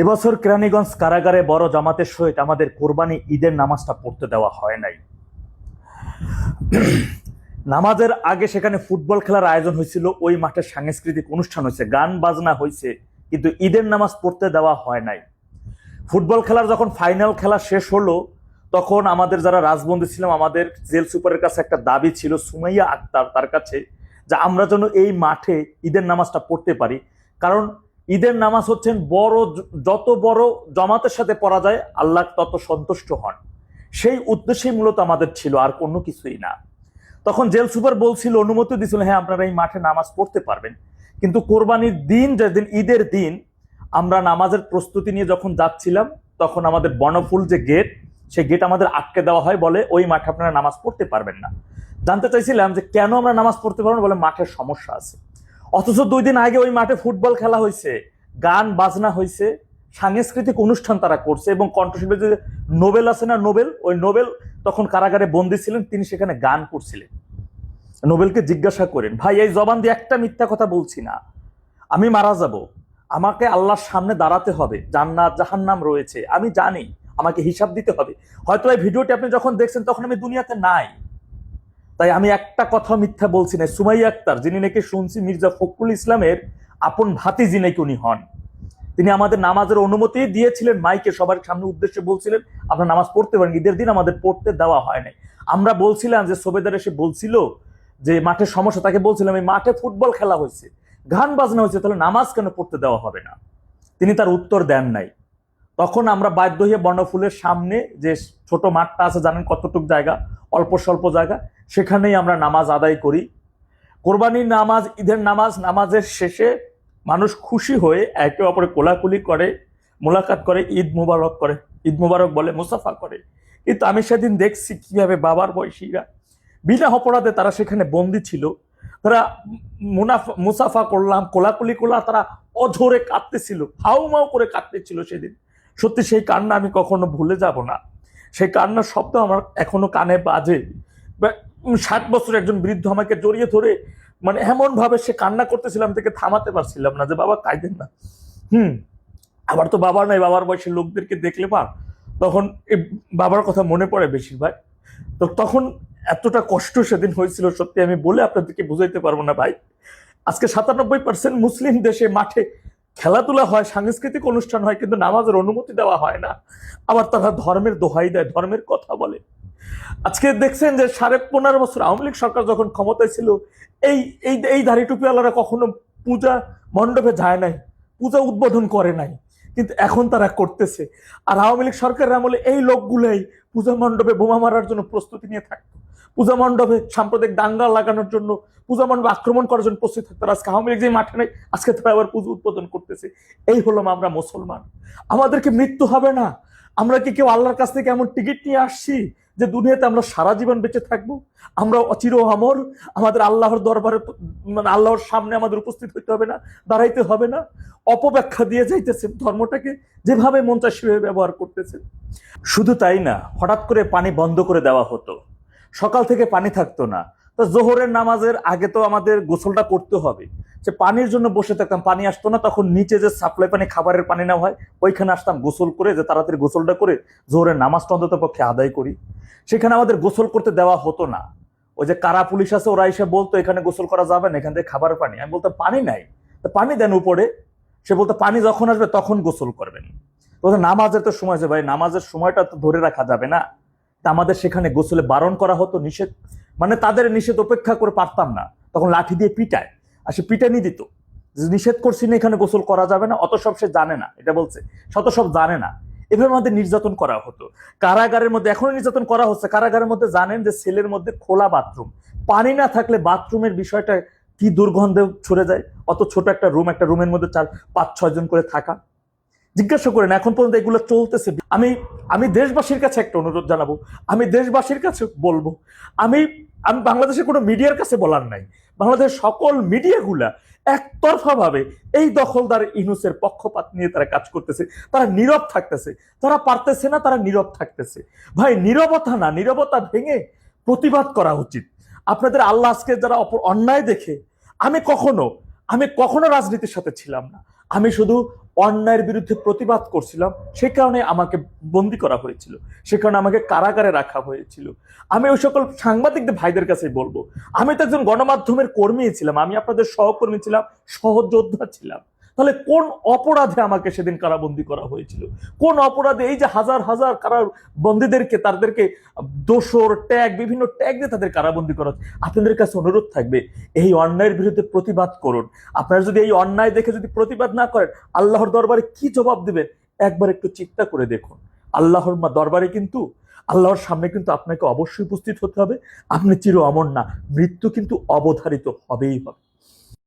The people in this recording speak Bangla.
এবছর কেরানীগঞ্জ কারাগারে বড় জামাতের সহিত আমাদের কোরবানি ঈদের নামাজটা পড়তে দেওয়া হয় নাই। নামাজের আগে সেখানে ফুটবল খেলার আয়োজন হয়েছিল, ওই মাঠে সাংস্কৃতিক অনুষ্ঠান হয়েছে, গান বাজনা হয়েছে, কিন্তু ঈদের নামাজ পড়তে দেওয়া হয় নাই। ফুটবল খেলার যখন ফাইনাল খেলা শেষ হলো, তখন আমাদের যারা রাজবন্দী ছিলাম, আমাদের জেল সুপারের কাছে একটা দাবি ছিল, সুমাইয়া আক্তার তার কাছে, যে আমরা যেন এই মাঠে ঈদের নামাজটা পড়তে পারি। কারণ ঈদের নামাজ হচ্ছেন বড় যত বড় জমাতের সাথে পড়া যায়, আল্লাহ তত সন্তুষ্ট হন। সেই উদ্দেশ্যেই মূলত আমাদের ছিল, আর কোনো কিছুই না। তখন জেল সুপার বলছিল, অনুমতি দিছিল হ্যাঁ আপনারা এই মাঠে নামাজ পড়তে পারবেন। কিন্তু কোরবানির দিন, যেদিন ঈদের দিন, আমরা নামাজের প্রস্তুতি নিয়ে যখন যাচ্ছিলাম, তখন আমাদের বনফুল যে গেট, সেই গেট আমাদের আটকে দেওয়া হয়, বলে ওই মাঠে আপনারা নামাজ পড়তে পারবেন না। জানতে চাইছিলাম যে কেন আমরা নামাজ পড়তে পারব বলে মাঠের সমস্যা আছে। অথচ দুই দিন আগে ওই মাঠে ফুটবল খেলা হয়েছে, গান, বাজনা হয়েছে, সাংস্কৃতিক অনুষ্ঠান তারা করছে এবং কণ্ঠশিল্পী যে নোবেল আছে না নোবেল, ওই নোবেল তখন কারাগারে বন্দী ছিলেন, তিনি সেখানে গান করছিলেন। নোবেলকে জিজ্ঞাসা করেন, ভাই, এই জবান দিয়ে একটা মিথ্যা কথা বলছি না। আমি মারা যাব। আমাকে আল্লাহর সামনে দাঁড়াতে হবে। জান্নাত, জাহান্নাম রয়েছে। আমি জানি, আমাকে হিসাব দিতে হবে। হয়তো এই ভিডিওটি আপনি যখন দেখছেন, তখন আমি দুনিয়াতে নাই। তাই আমি একটা কথা মিথ্যা বলছি না সুমাই আক্তার, যিনি নাকি শুনছি মির্জা ফখরুল ইসলামের আপন ভাতিজি নাকি উনি হন। তিনি আমাদের নামাজের অনুমতি দিয়েছিলেন মাইকে, সবার সামনে উদ্দেশ্যে বলছিলেন, আপনার নামাজ পড়তে পারেন, ঈদের দিন আমাদের পড়তে দেওয়া হয় নাই। আমরা বলছিলাম যে সোবেদার এসে বলছিল যে মাঠে সমস্যা, তাকে বলছিলাম, এই মাঠে ফুটবল খেলা হয়েছে, গান বাজনা হয়েছে, তাহলে নামাজ কেন পড়তে দেওয়া হবে না? তিনি তার উত্তর দেন নাই। তখন আমরা বাধ্য হয়ে বর্ণফুলের সামনে যে ছোট মাঠটা আছে, জানেন কতটুক জায়গা? অল্প স্বল্প জায়গা। সেখানেই আমরা নামাজ আদায় করি। কোরবানির নামাজ, ঈদের নামাজ, নামাজের শেষে মানুষ খুশি হয়ে একে অপরে কোলাকুলি করে, মোলাকাত করে, ঈদ মুবারক করে। ঈদ মুবারক বলে মুসাফা করে। কিন্তু আমি সেদিন দেখছি কীভাবে বাবার বয়সীরা বিনা অপরাধে তারা সেখানে বন্দি ছিল। তারা মুনাফা, মুসাফা করলাম, কোলাকুলি করলাম, তারা অঝরে কাঁদতেছিল, হাউ মাউ করে কাঁদতেছিল সেদিন। সত্যি সেই কান্না আমি কখনো ভুলে যাব না। সেই কান্নার শব্দ আমার এখনও কানে বাজে। ষাট বছর একজন বৃদ্ধ আমাকে জড়িয়ে ধরে মানে এমন ভাবে সে কান্না করতেছিলাম থেকে থামাতে পারছিলাম না যে, বাবা, কাঁদেন না। হুম, আবার তো বাবা নাই, বাবার বয়সের লোকদেরকে দেখলে পা, তখন এই বাবার কথা মনে পড়ে বেশিরভাগ। তো তখন এতটা কষ্ট সেদিন হয়েছিল, সত্যি আমি বলে আপনাদেরকে বুঝাইতে পারব না ভাই। আজকে সাতানব্বই পার্সেন্ট মুসলিম দেশে মাঠে খেলাধুলা হয়, সাংস্কৃতিক অনুষ্ঠান হয়, কিন্তু নামাজের অনুমতি দেওয়া হয় না। আবার তারা ধর্মের দোহাই দেয়, ধর্মের কথা বলে। আজকে দেখছেন যে সাড়ে পনেরো বছর আওয়ামী লীগ সরকার যখন ক্ষমতায় ছিল, এই এই এই দাড়ি টুপিওয়ালারা কখনো পূজা মণ্ডপে যায় নাই, পূজা উদ্বোধন করে নাই, কিন্তু এখন তারা করতেছে। আর আওয়ামী লীগ সরকারের আমলে এই লোকগুলোই পূজা মণ্ডপে বোমা মারার জন্য প্রস্তুতি নিয়ে থাকতো। পূজা মণ্ডপে সাম্প্রদায়িক দাঙ্গা লাগানোর জন্য, পূজা মণ্ডপে আক্রমণ করার জন্য প্রস্তুত থাকতো। আজকে আওয়ামী লীগ যে মাঠে নেই, আজকে তারা আবার পুজো উদ্বোধন করতেছে। এই হলাম আমরা মুসলমান। আমাদেরকে মৃত্যু হবে না। আমরা কি কেউ আল্লাহর কাছ থেকে এমন টিকিট নিয়ে আসছি যে দুনিয়াতে আমরা সারা জীবন বেঁচে থাকব, আমরা অচির অমর, আমাদের আল্লাহর দরবারে মানে আল্লাহর সামনে আমাদের উপস্থিত হইতে হবে না, দাঁড়াইতে হবে না, অপব্যাখ্যা দিয়ে যাইতেছেন ধর্মটাকে, যেভাবে মন চায় ব্যবহার করতেছেন। শুধু তাই না, হঠাৎ করে পানি বন্ধ করে দেওয়া হতো। সকাল থেকে পানি থাকতো না। তো জোহরের নামাজের আগে তো আমাদের গোসলটা করতে হবে। সে পানির জন্য বসে থাকতাম, পানি আসতো না, তখন নিচে যে সাপ্লাই পানি, খাবারের পানি নেওয়া হয়, ওইখানে আসতাম গোসল করে, যে তাড়াতাড়ি গোসলটা করে জোহরের নামাজটা অন্তত পক্ষে আদায় করি। সেখানে আমাদের গোসল করতে দেওয়া হতো না। ওই যে কারা পুলিশ আছে, ওরা এসে বলতো, এখানে গোসল করা যাবে না, এখান থেকে খাবার পানি। আমি বলতাম, পানি নাই। তো পানি দেন উপরে। সে বলতো, পানি যখন আসবে তখন গোসল করবেন। বলতো, নামাজের তো সময় আছে ভাই, নামাজের সময়টা তো ধরে রাখা যাবে না। তা আমাদের সেখানে গোসলে বারণ করা হতো নিষেধ। মানে তাদের নিষেধ উপেক্ষা করে পারতাম না। তখন লাঠি দিয়ে পিটায়। আর সে পিটানি দিত। নিষেধ করছি না, এখানে গোসল করা যাবে না, অত সব সে জানে না। এটা বলছে, শত সব জানে না। এভাবে আমাদের নির্যাতন করা হতো। কারাগারের মধ্যে এখনও নির্যাতন করা হচ্ছে। কারাগারের মধ্যে জানেন যে সেলের মধ্যে খোলা বাথরুম। পানি না থাকলে বাথরুমের বিষয়টা কি দুর্গন্ধে ছড়ে যায়? অত ছোট একটা রুম, একটা রুমের মধ্যে চার, পাঁচ, ছয় জন করে থাকা। জিজ্ঞাসা করেন, এখন পর্যন্ত এগুলো চলতেছে? আমি আমি দেশবাসীর কাছে একটা অনুরোধ জানাব। আমি দেশবাসীর কাছে বলব, আমি আমি বাংলাদেশের কোনো মিডিয়ার কাছে বলার নাই। বাংলাদেশের সকল মিডিয়াগুলা একতরফা ভাবে এই দখলদার ইনুসের পক্ষপাত নিয়ে তারা কাজ করতেছে। তারা নীরব থাকতেছে। তারা পারতেছে না, তারা নীরব থাকতেছে। ভাই, নীরবতা না, নীরবতা ভেঙে প্রতিবাদ করা উচিত। আপনাদের আল্লাহ আজকে যারা অপর অন্যায় দেখে, আমি কখনো আমি কখনো রাজনীতির সাথে ছিলাম না। আমি শুধু অন্যায়ের বিরুদ্ধে প্রতিবাদ করছিলাম সে কারণে আমাকে বন্দি করা হয়েছিল, সে কারণে আমাকে কারাগারে রাখা হয়েছিল। আমি ওই সকল সাংবাদিকদের ভাইদের কাছে বলব, আমি তো একজন গণমাধ্যমের কর্মী ছিলাম, আমি আপনাদের সহকর্মী ছিলাম, সহযোদ্ধা ছিলাম। তাহলে কোন অপরাধে আমাকে সেদিন কারাবন্দি করা হয়েছিল? কোন অপরাধে এই যে হাজার হাজার কারা বন্দীদেরকে তাদেরকে দোসর ট্যাগ, বিভিন্ন ট্যাগ দিয়ে তাদের কারাবন্দি করা হচ্ছে। আপনাদের কাছে অনুরোধ থাকবে, এই অন্যায়ের বিরুদ্ধে প্রতিবাদ করুন। আপনারা যদি এই অন্যায় দেখে যদি প্রতিবাদ না করেন, আল্লাহর দরবারে কি জবাব দিবেন? একবার একটু চিন্তা করে দেখুন। আল্লাহর মা দরবারে কিন্তু, আল্লাহর সামনে কিন্তু আপনাকে অবশ্যই উপস্থিত হতে হবে। আপনি চির অমর না, মৃত্যু কিন্তু অবধারিত হবেই হবে।